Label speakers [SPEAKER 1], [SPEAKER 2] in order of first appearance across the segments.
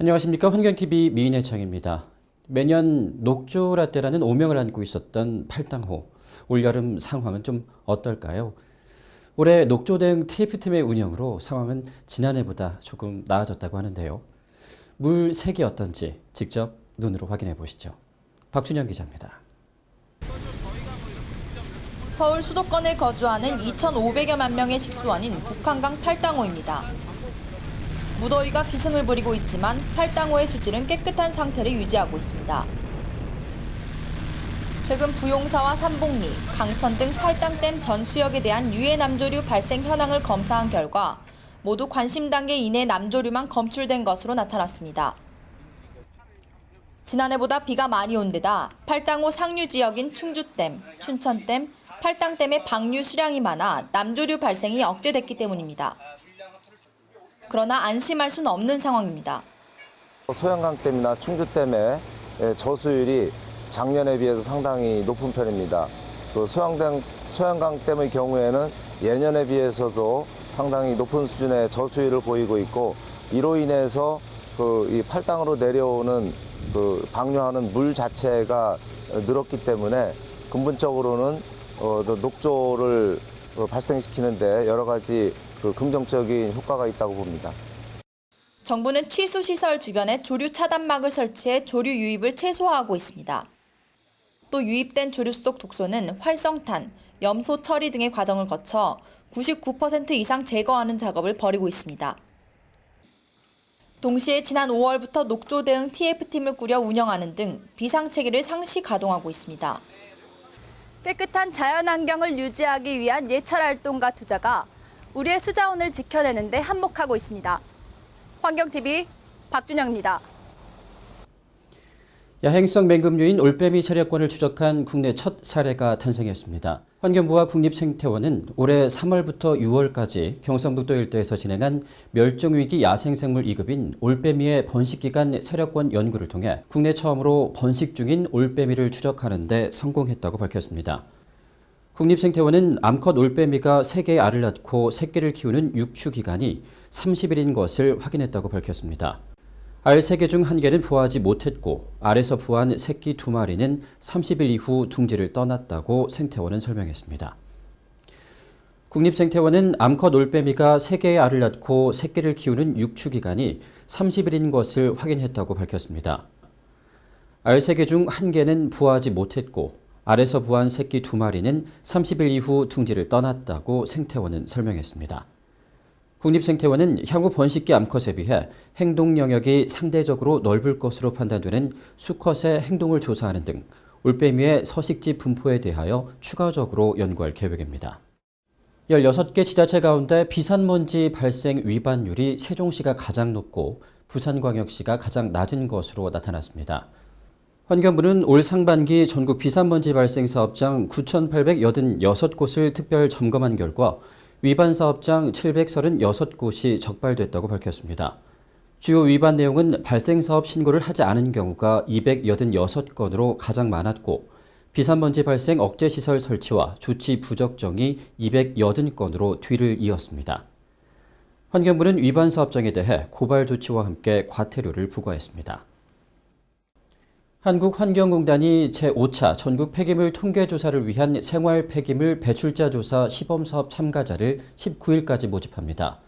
[SPEAKER 1] 안녕하십니까 환경TV 미인혜창입니다. 매년 녹조 라떼라는 오명을 안고 있었던 팔당호 올여름 상황은 좀 어떨까요? 올해 녹조 대응 TF팀의 운영으로 상황은 지난해보다 조금 나아졌다고 하는데요. 물 색이 어떤지 직접 눈으로 확인해 보시죠. 박준영 기자입니다.
[SPEAKER 2] 서울 수도권에 거주하는 2,500여만 명의 식수원인 북한강 팔당호입니다. 무더위가 기승을 부리고 있지만 팔당호의 수질은 깨끗한 상태를 유지하고 있습니다. 최근 부용사와 삼봉리, 강천 등 팔당댐 전 수역에 대한 유해 남조류 발생 현황을 검사한 결과 모두 관심 단계 이내 남조류만 검출된 것으로 나타났습니다. 지난해보다 비가 많이 온 데다 팔당호 상류 지역인 충주댐, 춘천댐, 팔당댐의 방류 수량이 많아 남조류 발생이 억제됐기 때문입니다. 그러나 안심할 수는 없는 상황입니다.
[SPEAKER 3] 소양강댐이나 충주댐의 예, 저수율이 작년에 비해서 상당히 높은 편입니다. 또 소양강, 소양강댐의 경우에는 예년에 비해서도 상당히 높은 수준의 저수율을 보이고 있고 이로 인해서 그이 팔당으로 내려오는 그 방류하는 물 자체가 늘었기 때문에 근본적으로는 어, 또 녹조를 어, 발생시키는데 여러 가지 그 긍정적인 효과가 있다고 봅니다.
[SPEAKER 2] 정부는 취수 시설 주변에 조류 차단막을 설치해 조류 유입을 최소화하고 있습니다. 또 유입된 조류 속 독소는 활성탄, 염소 처리 등의 과정을 거쳐 99% 이상 제거하는 작업을 벌이고 있습니다. 동시에 지난 5월부터 녹조 대응 TF팀을 꾸려 운영하는 등 비상체계를 상시 가동하고 있습니다. 깨끗한 자연환경을 유지하기 위한 예찰 활동과 투자가 우리의 수자원을 지켜내는 데 한몫하고 있습니다. 환경TV 박준영입니다.
[SPEAKER 1] 야행성 맹금류인 올빼미 세력권을 추적한 국내 첫 사례가 탄생했습니다. 환경부와 국립생태원은 올해 3월부터 6월까지 경상북도 일대에서 진행한 멸종위기 야생생물 2급인 올빼미의 번식기간 세력권 연구를 통해 국내 처음으로 번식 중인 올빼미를 추적하는 데 성공했다고 밝혔습니다. 국립생태원은 암컷 올빼미가 3개의 알을 낳고 새끼를 키우는 육추 기간이 30일인 것을 확인했다고 밝혔습니다. 알 3개 중 1개는 부화하지 못했고 알에서 부화한 새끼 2마리는 30일 이후 둥지를 떠났다고 생태원은 설명했습니다. 국립생태원은 암컷 올빼미가 3개의 알을 낳고 새끼를 키우는 육추 기간이 30일인 것을 확인했다고 밝혔습니다. 알 3개 중 1개는 부화하지 못했고 알에서 부화한 새끼 2마리는 30일 이후 둥지를 떠났다고 생태원은 설명했습니다. 국립생태원은 향후 번식기 암컷에 비해 행동 영역이 상대적으로 넓을 것으로 판단되는 수컷의 행동을 조사하는 등 올빼미의 서식지 분포에 대하여 추가적으로 연구할 계획입니다. 16개 지자체 가운데 비산먼지 발생 위반율이 세종시가 가장 높고 부산광역시가 가장 낮은 것으로 나타났습니다. 환경부는 올 상반기 전국 비산먼지 발생 사업장 9,886곳을 특별 점검한 결과 위반 사업장 736곳이 적발됐다고 밝혔습니다. 주요 위반 내용은 발생 사업 신고를 하지 않은 경우가 286건으로 가장 많았고 비산먼지 발생 억제 시설 설치와 조치 부적정이 280건으로 뒤를 이었습니다. 환경부는 위반 사업장에 대해 고발 조치와 함께 과태료를 부과했습니다. 한국환경공단이 제5차 전국 폐기물 통계 조사를 위한 생활 폐기물 배출자 조사 시범 사업 참가자를 19일까지 모집합니다.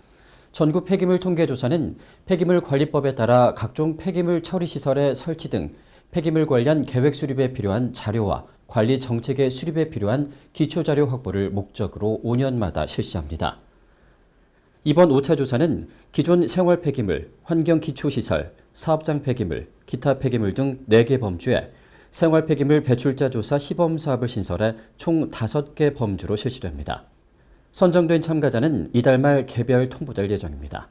[SPEAKER 1] 전국 폐기물 통계 조사는 폐기물 관리법에 따라 각종 폐기물 처리 시설의 설치 등 폐기물 관련 계획 수립에 필요한 자료와 관리 정책의 수립에 필요한 기초 자료 확보를 목적으로 5년마다 실시합니다. 이번 5차 조사는 기존 생활 폐기물, 환경 기초 시설, 사업장 폐기물, 기타 폐기물 등 4개 범주에 생활 폐기물 배출자 조사 시범 사업을 신설해 총 5개 범주로 실시됩니다. 선정된 참가자는 이달 말 개별 통보될 예정입니다.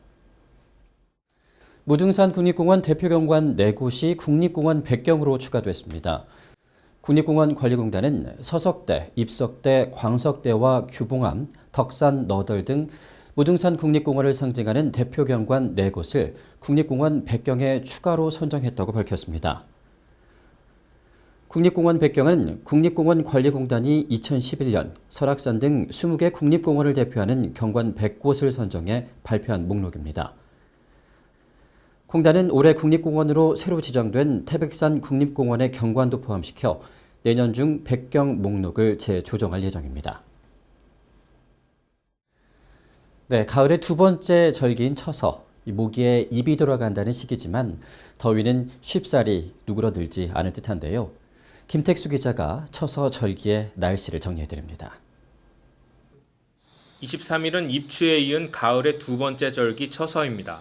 [SPEAKER 1] 무등산 국립공원 대표경관 4곳이 국립공원 백경으로 추가됐습니다. 국립공원 관리공단은 서석대, 입석대, 광석대와 규봉암, 덕산, 너덜 등 무등산 국립공원을 상징하는 대표 경관 4곳을 국립공원 백경에 추가로 선정했다고 밝혔습니다. 국립공원 백경은 국립공원 관리공단이 2011년 설악산 등 20개 국립공원을 대표하는 경관 100곳을 선정해 발표한 목록입니다. 공단은 올해 국립공원으로 새로 지정된 태백산 국립공원의 경관도 포함시켜 내년 중 백경 목록을 재조정할 예정입니다. 네, 가을의 두 번째 절기인 처서. 이 모기에 입이 돌아간다는 시기지만 더위는 쉽사리 누그러들지 않을 듯한데요. 김택수 기자가 처서 절기의 날씨를 정리해드립니다.
[SPEAKER 4] 23일은 입추에 이은 가을의 두 번째 절기 처서입니다.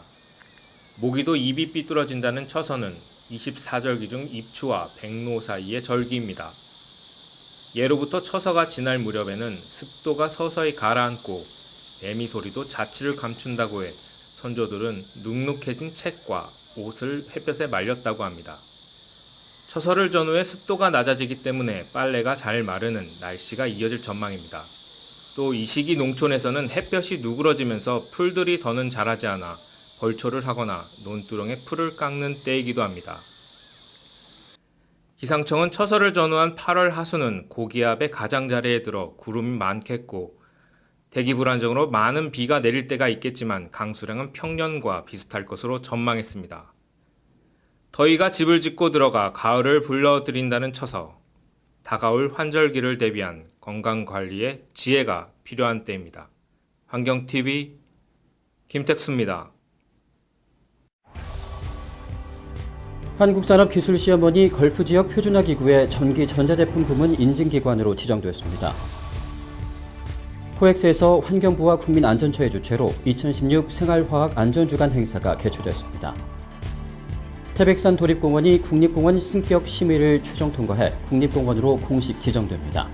[SPEAKER 4] 모기도 입이 삐뚤어진다는 처서는 24절기 중 입추와 백로 사이의 절기입니다. 예로부터 처서가 지날 무렵에는 습도가 서서히 가라앉고 매미 소리도 자취를 감춘다고 해 선조들은 눅눅해진 책과 옷을 햇볕에 말렸다고 합니다. 처서를 전후에 습도가 낮아지기 때문에 빨래가 잘 마르는 날씨가 이어질 전망입니다. 또 이 시기 농촌에서는 햇볕이 누그러지면서 풀들이 더는 자라지 않아 벌초를 하거나 논두렁에 풀을 깎는 때이기도 합니다. 기상청은 처서를 전후한 8월 하수는 고기압의 가장자리에 들어 구름이 많겠고 대기 불안정으로 많은 비가 내릴 때가 있겠지만 강수량은 평년과 비슷할 것으로 전망했습니다. 더위가 집을 짓고 들어가 가을을 불러들인다는 처서. 다가올 환절기를 대비한 건강 관리에 지혜가 필요한 때입니다. 환경TV 김택수입니다.
[SPEAKER 1] 한국산업기술시험원이 걸프 지역 표준화 기구의 전기 전자제품 부문 인증기관으로 지정되었습니다. 코엑스에서 환경부와 국민안전처의 주최로 2016 생활화학 안전주간 행사가 개최됐습니다. 태백산 도립공원이 국립공원 승격 심의를 최종 통과해 국립공원으로 공식 지정됩니다.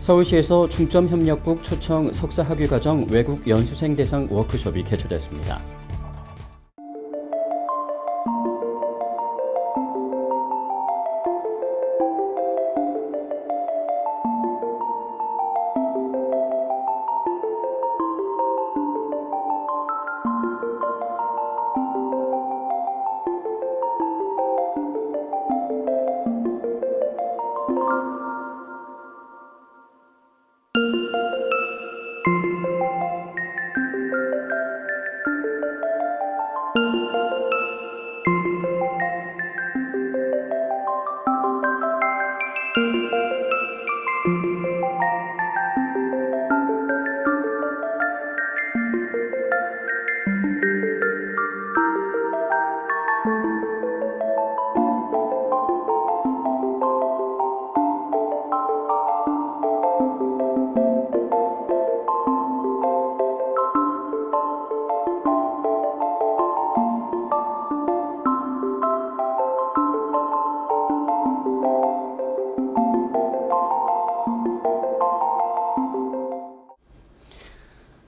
[SPEAKER 1] 서울시에서 중점협력국 초청 석사학위과정 외국 연수생 대상 워크숍이 개최됐습니다.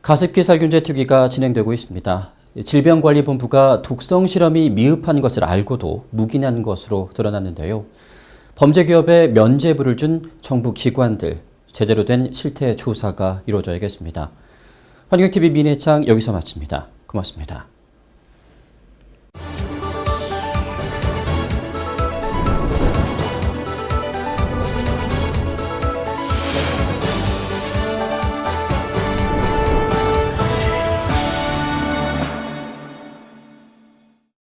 [SPEAKER 1] 가습기 살균제 투기가 진행되고 있습니다. 질병관리본부가 독성 실험이 미흡한 것을 알고도 묵인한 것으로 드러났는데요. 범죄 기업에 면죄부를 준 정부 기관들 제대로 된 실태 조사가 이루어져야겠습니다. 환경TV 민혜창 여기서 마칩니다. 고맙습니다.